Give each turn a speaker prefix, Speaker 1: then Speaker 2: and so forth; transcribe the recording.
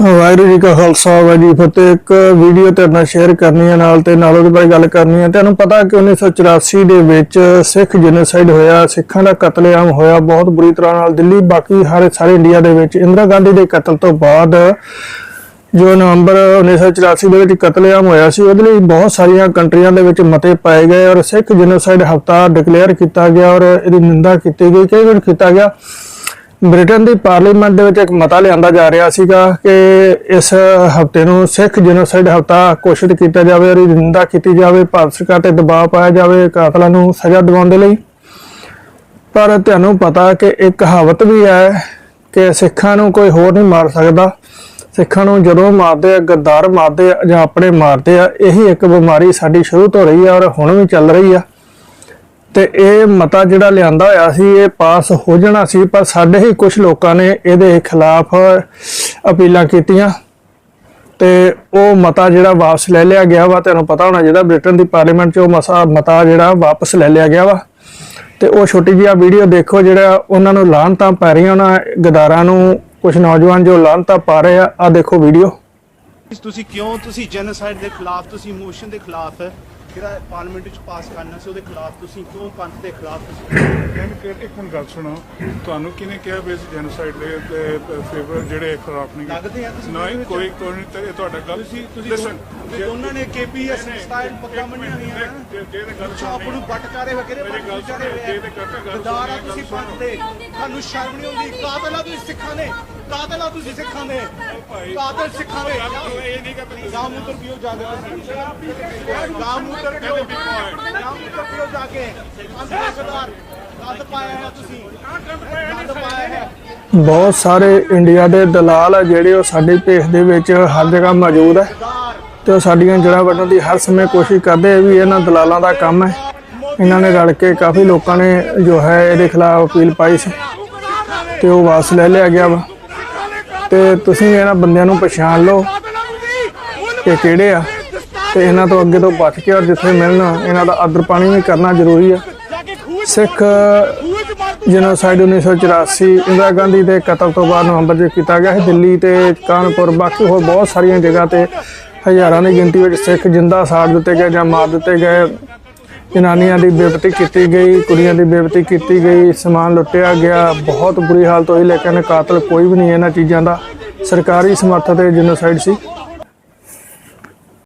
Speaker 1: ਵਾਹਿਗੁਰੂ ਜੀ ਕਾ ਖਾਲਸਾ, ਵਾਹਿਗੁਰੂ ਜੀ ਫਤਿਹ। ਇੱਕ ਵੀਡੀਓ ਤੁਹਾਡੇ ਨਾਲ ਸ਼ੇਅਰ ਕਰਨੀ ਹੈ ਨਾਲ ਤੇ ਨਾਲ ਉਹਦੇ ਬਾਰੇ ਗੱਲ ਕਰਨੀ ਹੈ। ਤੁਹਾਨੂੰ ਪਤਾ ਕਿ 1984 ਦੇ ਵਿੱਚ ਸਿੱਖ ਜੈਨੋਸਾਈਡ ਹੋਇਆ, ਸਿੱਖਾਂ ਦਾ ਕਤਲੇਆਮ ਹੋਇਆ ਬਹੁਤ ਬੁਰੀ ਤਰ੍ਹਾਂ ਨਾਲ। ਦਿੱਲੀ, ਬਾਕੀ ਹਰ, ਸਾਰੇ ਇੰਡੀਆ ਦੇ ਵਿੱਚ ਇੰਦਰਾ ਗਾਂਧੀ ਦੇ ਕਤਲ ਤੋਂ ਬਾਅਦ ਜੋ ਨਵੰਬਰ 1984 ਦੇ ਵਿੱਚ ਕਤਲੇਆਮ ਹੋਇਆ ਸੀ, ਉਹਦੇ ਲਈ ਬਹੁਤ ਸਾਰੀਆਂ ਕੰਟਰੀਆਂ ਦੇ ਵਿੱਚ ਮਤੇ ਪਾਏ ਗਏ ਔਰ ਸਿੱਖ ਜੈਨੋਸਾਈਡ ਹਫਤਾ ਡਿਕਲੇਅਰ ਕੀਤਾ ਗਿਆ ਔਰ ਇਹਦੀ ਨਿੰਦਾ ਕੀਤੀ ਗਈ, ਕਈ ਵਾਰ ਕੀਤਾ ਗਿਆ। ਬ੍ਰਿਟਨ ਦੀ ਪਾਰਲੀਮੈਂਟ ਦੇ ਵਿੱਚ ਇੱਕ ਮਤਾ ਲਿਆਂਦਾ ਜਾ ਰਿਹਾ ਸੀਗਾ ਕਿ ਇਸ ਹਫ਼ਤੇ ਨੂੰ ਸਿੱਖ ਜੈਨੋਸਾਈਡ ਹਫਤਾ ਘੋਸ਼ਿਤ ਕੀਤਾ ਜਾਵੇ ਔਰ ਨਿੰਦਾ ਕੀਤੀ ਜਾਵੇ, ਭਾਰਤ ਸਰਕਾਰ ਤੇ ਦਬਾਅ ਪਾਇਆ ਜਾਵੇ ਕਾਤਲਾਂ ਨੂੰ ਸਜ਼ਾ ਦਿਵਾਉਣ ਦੇ ਲਈ। ਪਰ ਤੁਹਾਨੂੰ ਪਤਾ ਕਿ ਇੱਕ ਕਹਾਵਤ ਵੀ ਹੈ ਕਿ ਸਿੱਖਾਂ ਨੂੰ ਕੋਈ ਹੋਰ ਨਹੀਂ ਮਾਰ ਸਕਦਾ। ਸਿੱਖਾਂ ਨੂੰ ਜਦੋਂ ਮਾਰਦੇ ਆ ਗੱਦਾਰ ਮਾਰਦੇ ਆ ਜਾਂ ਆਪਣੇ ਮਾਰਦੇ ਆ, ਇਹੀ ਇੱਕ ਬਿਮਾਰੀ ਸਾਡੀ ਸ਼ੁਰੂ ਤੋਂ ਰਹੀ ਆ ਔਰ ਹੁਣ ਵੀ ਚੱਲ ਰਹੀ ਆ। ਤੇ ਇਹ ਮਤਾ ਜਿਹੜਾ ਲਿਆਂਦਾ ਹੋਇਆ ਸੀ, ਇਹ ਪਾਸ ਹੋ ਜਾਣਾ ਸੀ, ਪਰ ਸਾਡੇ ਹੀ ਕੁਝ ਲੋਕਾਂ ਨੇ ਇਹਦੇ ਖਿਲਾਫ ਅਪੀਲਾਂ ਕੀਤੀਆਂ। ਤੇ ਉਹ ਮਤਾ ਜਿਹੜਾ ਵਾਪਸ ਲੈ ਲਿਆ ਗਿਆ ਵਾ, ਤੁਹਾਨੂੰ ਪਤਾ ਹੋਣਾ ਜਿਹੜਾ ਬ੍ਰਿਟਨ ਦੀ ਪਾਰਲੀਮੈਂਟ 'ਚ ਉਹ ਮਸਾ, ਮਤਾ ਜਿਹੜਾ ਵਾਪਸ ਲੈ ਲਿਆ ਗਿਆ ਵਾ। ਤੇ ਉਹ ਛੋਟੀ ਜਿਹੀ ਵੀਡੀਓ ਦੇਖੋ, ਜਿਹੜਾ ਉਹਨਾਂ ਨੂੰ ਲਾਹਨਤਾਂ ਪੈ ਰਹੀਆਂ, ਉਹਨਾਂ ਗਦਾਰਾਂ ਨੂੰ ਕੁਝ ਨੌਜਵਾਨ ਜੋ ਲਾਹਨਤਾਂ ਪਾ ਰਹੇ ਆ ਆ ਦੇਖੋ ਵੀਡੀਓ।
Speaker 2: ਤੁਸੀਂ ਕਿਉਂ, ਤੁਸੀਂ ਜੈਨੋਸਾਈਡ ਦੇ ਖਿਲਾਫ, ਤੁਸੀਂ ਮੋਸ਼ਨ ਦੇ ਖਿਲਾਫ ਜਿਹੜਾ ਪਾਰਲੀਮੈਂਟ ਵਿੱਚ ਪਾਸ ਕਰਨਾ ਸੀ ਉਹਦੇ ਖਿਲਾਫ ਤੁਸੀਂ ਕਿਉਂ ਪੰਥ ਦੇ ਖਿਲਾਫ ਤੁਸੀਂ
Speaker 3: ਕਿ ਇੱਕ ਮਿੰਟ ਗੱਲ ਸੁਣੋ ਤੁਹਾਨੂੰ ਕਿਹਨੇ ਕਿਹਾ ਵੀ ਅਸੀਂ ਜੈਨੋਸਾਈਡ ਦੇ ਫੇਵਰ ਜਿਹੜੇ ਖਿਲਾਫ ਨਹੀਂ
Speaker 2: ਲੱਗਦੇ ਆ ਤੁਸੀਂ
Speaker 3: ਨਹੀਂ ਕੋਈ ਕੋਈ ਨਹੀਂ ਤੇ ਇਹ ਤੁਹਾਡਾ ਗੱਲ
Speaker 2: ਤੁਸੀਂ ਤੁਸੀਂ ਤੁਸੀਂ ਦੋਨਾਂ ਨੇ ਕੇਪੀਐਸ ਸਟਾਈਲ ਪੱਕਾ ਮੰਨਿਆ ਹੋਈਆਂ
Speaker 3: ਜੇ- ਜੇ- ਤੇ ਗੱਲ
Speaker 2: ਛਾਪ ਨੂੰ ਬੱਟ ਕਰੇ ਵਗੈਰੇ
Speaker 3: ਮੇਰੀ ਗੱਲ ਸੁਣੋ, ਜੇ ਤੇ ਕਰਕੇ ਗੱਲ
Speaker 2: ਤੁਸੀਂ ਪੰਥ ਦੇ ਤੁਹਾਨੂੰ ਸ਼ਰਮ ਨਹੀਂ ਆਉਂਦੀ ਕਾਤਲ ਤੁਸੀਂ ਸਿੱਖਾਂ ਦੇ ਕਾਤਲ ਆ ਤੁਸੀਂ ਸਿੱਖਾਂ ਦੇ? ਕਾਤਲ ਸਿੱਖਾਂ ਦੇ?
Speaker 3: ਇਹ ਨਹੀਂ ਕਿ? ਤੁਸੀਂ
Speaker 2: ਗਾਂ ਮੂਤਰ ਪੀਓ ਜਾ ਕੇ ਗਾਂ ਮੂਤਰ ਪੀਓ ਜਾ ਕੇ? ਅੰਦਰ ਗੰਦ ਪਾਇਆ ਹੈ ਤੁਸੀਂ। ਗੰਦ ਪਾਇਆ ਹੈ।
Speaker 1: ਬਹੁਤ ਸਾਰੇ ਇੰਡੀਆ ਦੇ ਦਲਾਲ ਆ ਜਿਹੜੇ ਉਹ ਸਾਡੇ ਭੇਸ ਦੇ ਵਿੱਚ ਹਰ ਜਗ੍ਹਾ ਮੌਜੂਦ ਹੈ ਤੇ ਉਹ ਸਾਡੀਆਂ ਜੜ੍ਹਾਂ ਵੱਢਣ ਦੀ ਹਰ ਸਮੇਂ ਕੋਸ਼ਿਸ਼ ਕਰਦੇ ਆ ਵੀ ਇਹਨਾਂ ਦਲਾਲਾਂ ਦਾ ਕੰਮ ਹੈ। ਇਹਨਾਂ ਨੇ ਰਲ ਕੇ ਕਾਫੀ ਲੋਕਾਂ ਨੇ ਜੋ ਹੈ ਇਹਦੇ ਖਿਲਾਫ ਅਪੀਲ ਪਾਈ ਸੀ। ਤੇ ਉਹ ਵਾਪਸ ਲੈ ਲਿਆ ਗਿਆ ਵਾ। ਤੇ ਤੁਸੀਂ ਇਹਨਾਂ ਬੰਦਿਆਂ ਨੂੰ ਪਛਾਣ ਲਓ ਕਿ ਕਿਹੜੇ ਆ ਤੇ ਇਹਨਾਂ ਤੋਂ ਅੱਗੇ ਤੋਂ ਬਚ ਕੇ ਔਰ ਜਿੱਥੇ ਮਿਲਣ, ਇਹਨਾਂ ਦਾ ਆਦਰ ਪਾਣੀ ਵੀ ਕਰਨਾ ਜ਼ਰੂਰੀ ਆ। ਸਿੱਖ ਜਨੋਸਾਈਡ 1984 ਇੰਦਰਾ ਗਾਂਧੀ ਦੇ ਕਤਲ ਤੋਂ ਬਾਅਦ ਨਵੰਬਰ 'ਚ ਕੀਤਾ ਗਿਆ ਸੀ। ਦਿੱਲੀ ਤੇ ਕਾਨਪੁਰ, ਬਾਕੀ ਹੋਰ ਬਹੁਤ ਸਾਰੀਆਂ ਜਗ੍ਹਾ ਤੇ ਹਜ਼ਾਰਾਂ ਦੀ ਗਿਣਤੀ ਵਿੱਚ ਸਿੱਖ ਜਿੰਦਾ ਸਾੜ ਦਿੱਤੇ ਗਏ ਜਾਂ ਮਾਰ ਦਿੱਤੇ ਗਏ। ਜਨਾਨੀਆਂ ਦੀ ਬੇਪਤੀ ਕੀਤੀ ਗਈ, ਕੁੜੀਆਂ ਦੀ ਬੇਪਤੀ ਕੀਤੀ ਗਈ, ਸਮਾਨ ਲੁੱਟਿਆ ਗਿਆ, ਬਹੁਤ ਬੁਰੀ ਹਾਲਤ ਹੋਈ, ਲੇਕਿਨ ਕਾਤਲ ਕੋਈ ਵੀ ਨਹੀਂ ਇਹਨਾਂ ਚੀਜ਼ਾਂ ਦਾ। ਸਰਕਾਰੀ ਸਮਰਥਨ ਤੇ ਜਨੋਸਾਈਡ ਸੀ।